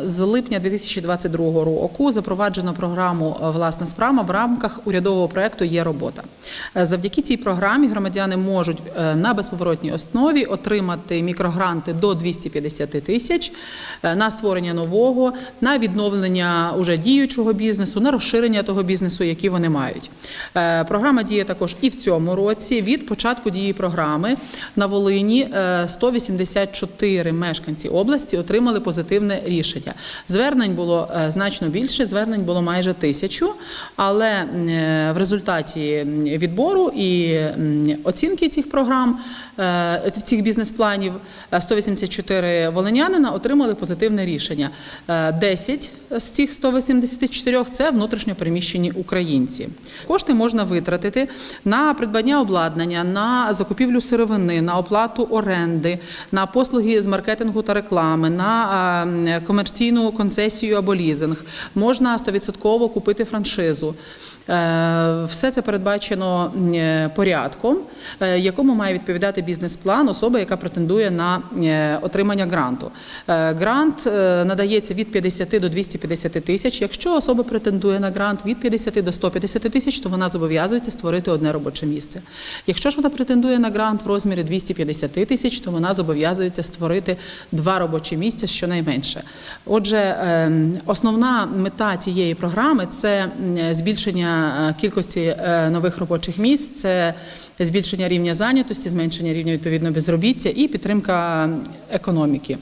З липня 2022 року запроваджено програму е, Власна справа в рамках урядового проекту Є робота. Е, Завдяки цій програмі громадяни можуть е, на безповоротній основі отримати мікрогранти до 250 тисяч на створення нового, на відновлення уже діючого бізнесу, на розширення того бізнесу, який вони мають. Програма діє також і в цьому році. Від початку дії програми на Волині е, 184 мешканці області отримали позитивне рішення. Звернень було е, значно більше, звернень було майже тисячу, але е, в результаті відбору і оцінки цих програм, е, цих бізнес-планів, е, 184 волинянина отримали позитивне рішення. Е, 10 з цих 184 – це внутрішньо переміщені українці. Кошти можна витратити на придбання обладнання, на закупівлю сировини, на оплату оренди, на послуги з маркетингу та реклами, на комерційну концесію або лізинг. Можна 100% купити франшизу. Е, Все це передбачено е, порядком, е, якому має відповідати бізнес-план особи, яка претендує на отримання гранту. Грант надається від 50 до 250 тисяч. Якщо особа претендує на грант від 50 до 150 тисяч, то вона зобов'язується створити одне робоче місце. Якщо ж вона претендує на грант в розмірі 250 тисяч, то вона зобов'язується створити два робочі місця щонайменше. Отже, е, основна мета цієї програми це м, е, кількості е, нових робочих місць, це збільшення рівня зайнятості, зменшення рівня відповідно безробіття і підтримка економіки.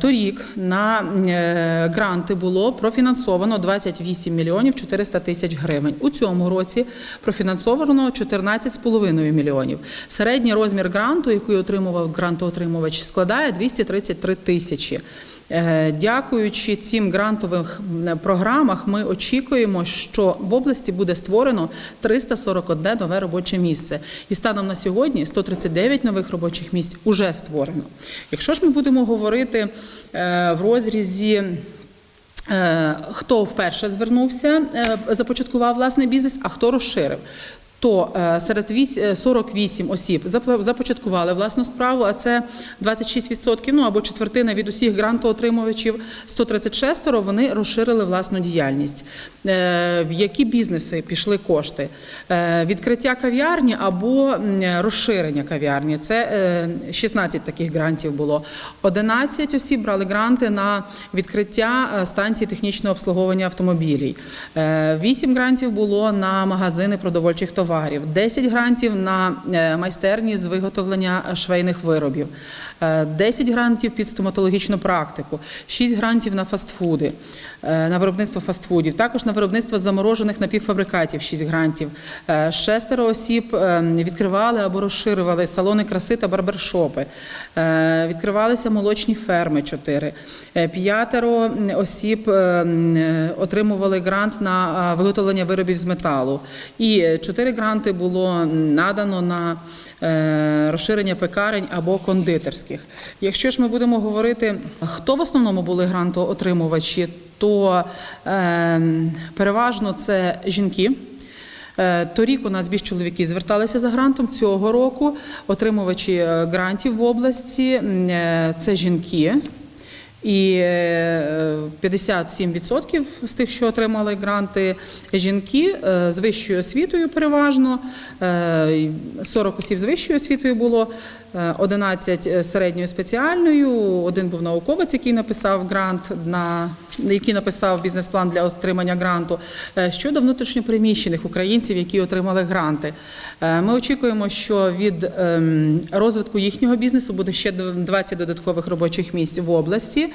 Торік на е, гранти було профінансовано 28 мільйонів 400 тисяч гривень. У цьому році профінансовано 14,5 мільйонів. Середній розмір гранту, який отримував грантоотримувач, складає 233 тисячі. Е, Дякуючи цим грантовим програмах, ми очікуємо, що в області буде створено 341 нове робоче місце. І станом на сьогодні 139 нових робочих місць уже створено. Якщо ж ми будемо говорити е, в розрізі. е, Хто вперше звернувся, започаткував власний бізнес, а хто розширив? То е, серед е, 48 осіб започаткували власну справу, а це 26%, ну або четвертина від усіх грантоотримувачів, 136 вони розширили власну діяльність. Е, В які бізнеси пішли кошти? Е, Відкриття кав'ярні або розширення кав'ярні. Це е, 16 таких грантів було. 11 осіб брали гранти на відкриття е, станції технічного обслуговування автомобілів. 8 грантів було на магазини продовольчих товарів. 10 грантів на е, майстерні з виготовлення швейних виробів. Е, 10 грантів під стоматологічну практику, 6 грантів на фастфуди, е, на виробництво фастфудів, також на виробництво заморожених напівфабрикатів 6 грантів. Е, Шестеро осіб е, відкривали або розширювали салони краси та барбершопи. Е, Відкривалися молочні ферми 4. П'ятеро осіб е, е, отримували грант на е, виготовлення виробів з металу. І 4 гранти було надано на е, розширення пекарень або кондитерських. Якщо ж ми будемо говорити, хто в основному були грантоотримувачі, то е, переважно це жінки. Е, Торік у нас більш чоловіки зверталися за грантом. Цього року отримувачі е, грантів в області е, це жінки. І е, 57% з тих, що отримали гранти, жінки е, з вищою освітою переважно, е, і 40 осіб з вищою освітою було, е, 11 середньою спеціальною, один був науковець, який написав грант на який написав бізнес-план для отримання гранту. Е, Щодо внутрішньопереміщених українців, які отримали гранти, е, ми очікуємо, що від ем, розвитку їхнього бізнесу буде ще 20 додаткових робочих місць в області,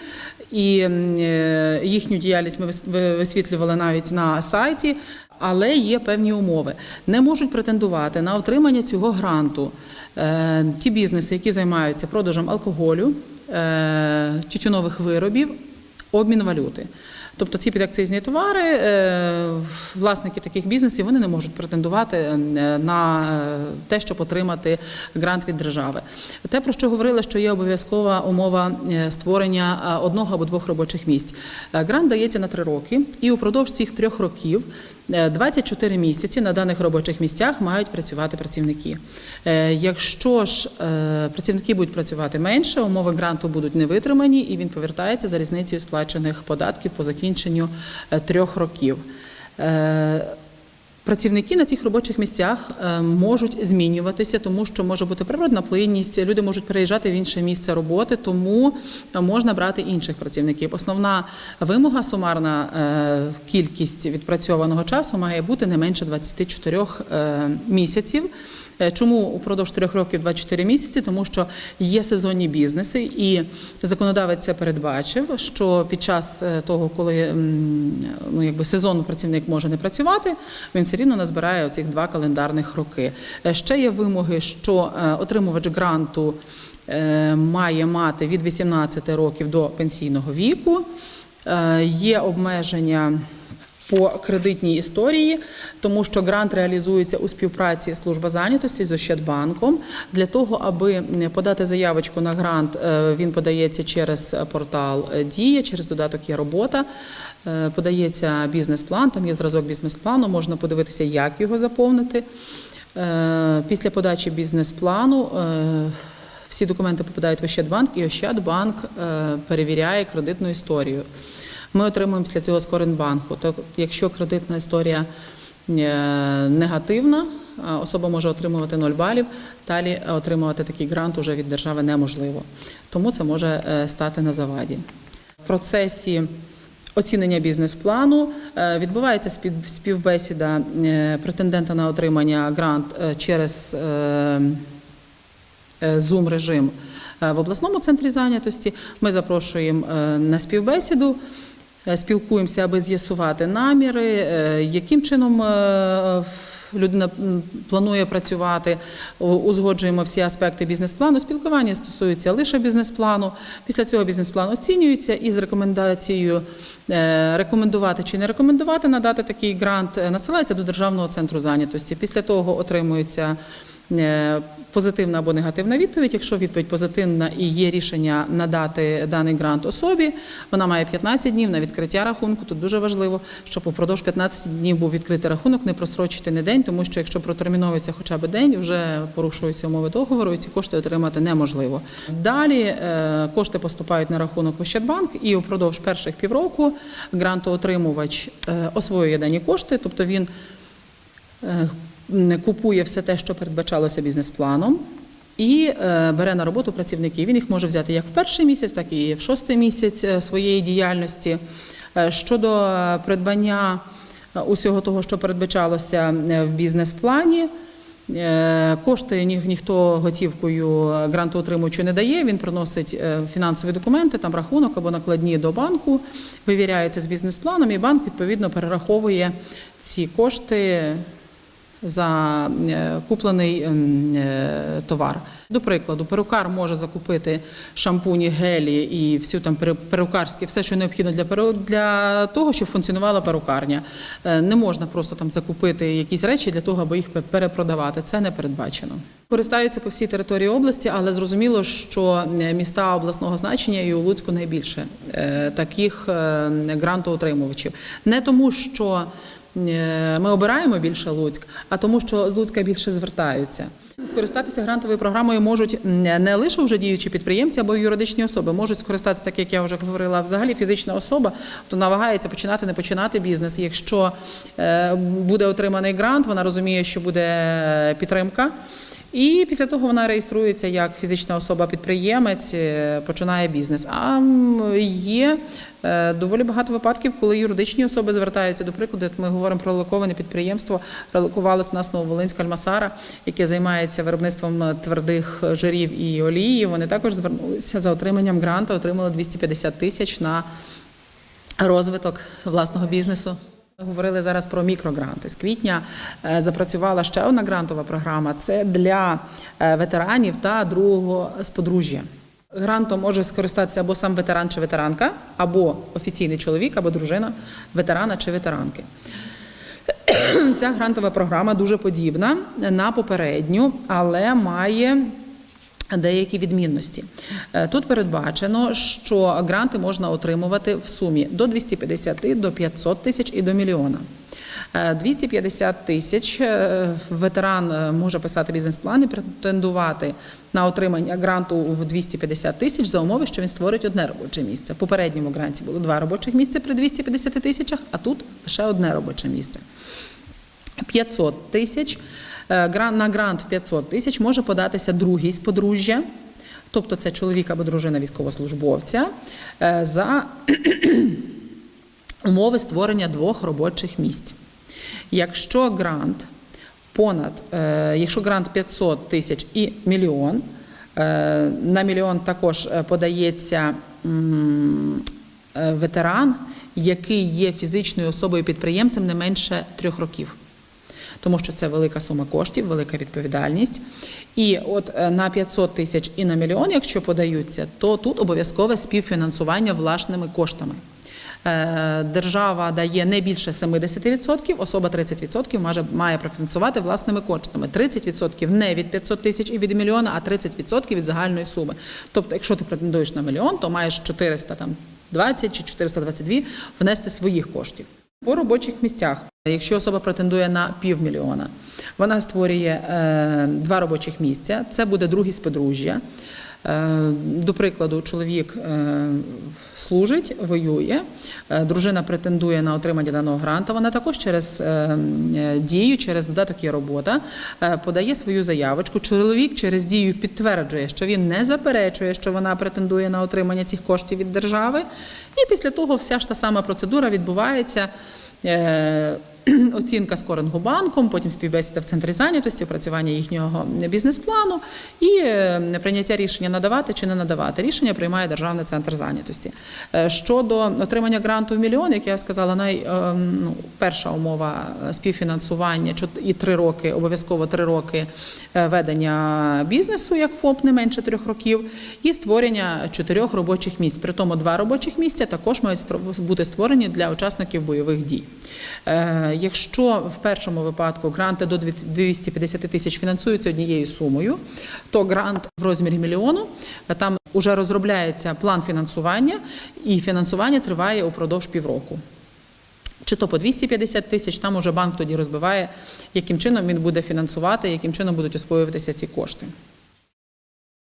і е, їхню діяльність ми висвітлювали навіть на сайті. Але є певні умови. Не можуть претендувати на отримання цього гранту е, ті бізнеси, які займаються продажем алкоголю, е, тютюнових виробів, обмін валюти. Тобто ці підакцизні товари, е, власники таких бізнесів вони не можуть претендувати е, на е, те, щоб отримати грант від держави. Те, про що говорили, що є обов'язкова умова створення одного або двох робочих місць. Грант дається на три роки, і упродовж цих трьох років е, 24 місяці на даних робочих місцях мають працювати працівники. Якщо ж працівники будуть працювати менше, умови гранту будуть не витримані, і він повертається за різницею сплачених податків по закінченню е, трьох років. Е, Працівники на цих робочих місцях е, можуть змінюватися, тому що може бути природна плинність, люди можуть переїжджати в інше місце роботи, тому можна брати інших працівників. Основна вимога, сумарна кількість відпрацьованого часу має бути не менше 24 е, місяців. Е, Чому упродовж трьох років 24 місяці? Тому що є сезонні бізнеси, і законодавець це передбачив, що під час е, того, коли ну, якби сезонно працівник може не працювати, він все рівно назбирає оцих два календарних роки. Е, Ще є вимоги, що отримувач гранту має мати від 18 років до пенсійного віку. Є обмеження по кредитній історії, тому що грант реалізується у співпраці служба зайнятості з Ощадбанком. Для того, аби подати заявочку на грант, е, він подається через портал Дія, через додаток є робота. Е, Подається бізнес-план, там є зразок бізнес-плану, можна подивитися, як його заповнити. Е, Після подачі бізнес-плану е, всі документи попадають в Ощадбанк, і Ощадбанк е, перевіряє кредитну історію. Ми отримуємо після цього з Коринбанку. То якщо кредитна історія е, негативна, особа може отримувати 0 балів, далі отримувати такий грант уже від держави неможливо. Тому це може е, стати на заваді. В процесі оцінення бізнес-плану е, відбувається спів- співбесіда е, претендента на отримання грант е, через е, Zoom режим е, в обласному центрі зайнятості. Ми запрошуємо е, на співбесіду. Е, Спілкуємося, аби з'ясувати наміри, е, яким чином е, людина планує працювати, узгоджуємо всі аспекти бізнес-плану. Спілкування стосується лише бізнес-плану. Після цього бізнес-план оцінюється і з рекомендацією рекомендувати чи не рекомендувати надати такий грант надсилається до Державного центру зайнятості. Після того отримується позитивна або негативна відповідь. Якщо відповідь позитивна і є рішення надати даний грант особі, вона має 15 днів на відкриття рахунку. Тут дуже важливо, щоб упродовж 15 днів був відкритий рахунок, не просрочити не день, тому що якщо протерміновується хоча б день, вже порушуються умови договору, і ці кошти отримати неможливо. Далі е, кошти поступають на рахунок в Ощадбанк, і упродовж перших півроку грантоотримувач е, освоює дані кошти, тобто він е, купує все те, що передбачалося бізнес-планом. І е, бере на роботу працівників. Він їх може взяти як в перший місяць, так і в шостий місяць е, своєї діяльності. Е, Щодо придбання усього того, що передбачалося в бізнес-плані, кошти ні- ніхто готівкою грантоотримувачу не дає. Він приносить фінансові документи, там рахунок або накладні до банку, вивіряється з бізнес-планом, і банк відповідно перераховує ці кошти за е, куплений ем, е, товар. До прикладу, перукар може закупити шампуні, гелі і всю там перу- перукарське, все, що необхідно для для того, щоб функціонувала перукарня. Е, Не можна просто там закупити якісь речі для того, аби їх перепродавати. Це не передбачено. Користаються по всій території області, але зрозуміло, що міста обласного значення і у Луцьку найбільше таких грантоотримувачів. Не тому, що ми обираємо більше Луцьк, а тому, що з Луцька більше звертаються. Скористатися грантовою програмою можуть не лише вже діючі підприємці або юридичні особи, можуть скористатися, так як я вже говорила, взагалі фізична особа, то навагається починати не починати бізнес. Якщо е, буде отриманий грант, вона розуміє, що буде підтримка. І після того вона реєструється як фізична особа-підприємець, е, починає бізнес. А є е, доволі багато випадків, коли юридичні особи звертаються. До прикладу, ми говоримо про релоковане підприємство. Релокувалось у нас Нововолинська Альмасара, яке займається виробництвом твердих жирів і олії. Вони також звернулися за отриманням гранта, отримали 250 тисяч на розвиток власного бізнесу. Говорили зараз про мікрогранти. З квітня е, запрацювала ще одна грантова програма. Це для е, ветеранів та другого сподружжя. Грантом може скористатися або сам ветеран чи ветеранка, або офіційний чоловік, або дружина ветерана чи ветеранки. Ця грантова програма дуже подібна на попередню, але має деякі відмінності. Е, Тут передбачено, що гранти можна отримувати в сумі до 250, до 500 тисяч і до мільйона. Е, 250 тисяч е, ветеран е, може писати бізнес-план і претендувати на отримання гранту в 250 тисяч за умови, що він створить одне робоче місце. В попередньому гранті було два робочих місця при 250 тисячах, а тут лише одне робоче місце. 500 тисяч. Е, На грант в 500 тисяч може податися другий з подружжя, тобто це чоловік або дружина військовослужбовця, е, за умови створення двох робочих місць. Якщо грант понад, е, якщо грант 500 тисяч і мільйон, на мільйон також подається ветеран, який є фізичною особою підприємцем не менше трьох років. Тому що це велика сума коштів, велика відповідальність. І от е, на 500 тисяч і на мільйон, якщо подаються, то тут обов'язкове співфінансування власними коштами. Е, Держава дає не більше 70%, особа 30% має, має профінансувати власними коштами. 30% не від 500 тисяч і від мільйона, а 30% від загальної суми. Тобто, якщо ти претендуєш на мільйон, то маєш 420 чи 422 внести своїх коштів. По робочих місцях, якщо особа претендує на півмільйона, вона створює е, два робочих місця. Це буде другість подружжя. Е, До прикладу, чоловік е, служить, воює, е, дружина претендує на отримання даного гранта. Вона також через дію, через додаток є робота, подає свою заявочку. Чоловік через дію підтверджує, що він не заперечує, що вона претендує на отримання цих коштів від держави. І після того вся ж та сама процедура відбувається. Оцінка скорингу банком, потім співбесіда в центрі зайнятості, опрацювання їхнього бізнес-плану і е, прийняття рішення надавати чи не надавати. Рішення приймає Державний центр зайнятості. Е, Щодо отримання гранту в мільйон, як я сказала, най, е, ну, перша умова співфінансування і три роки, обов'язково три роки ведення бізнесу як ФОП не менше трьох років, і створення чотирьох робочих місць. При тому два робочих місця також мають бути створені для учасників бойових дій. Якщо в першому випадку гранти до 250 тисяч фінансуються однією сумою, то грант в розмірі мільйону там вже розробляється план фінансування, і фінансування триває упродовж півроку. Чи то по 250 тисяч, там уже банк тоді розбиває, яким чином він буде фінансувати, яким чином будуть освоюватися ці кошти.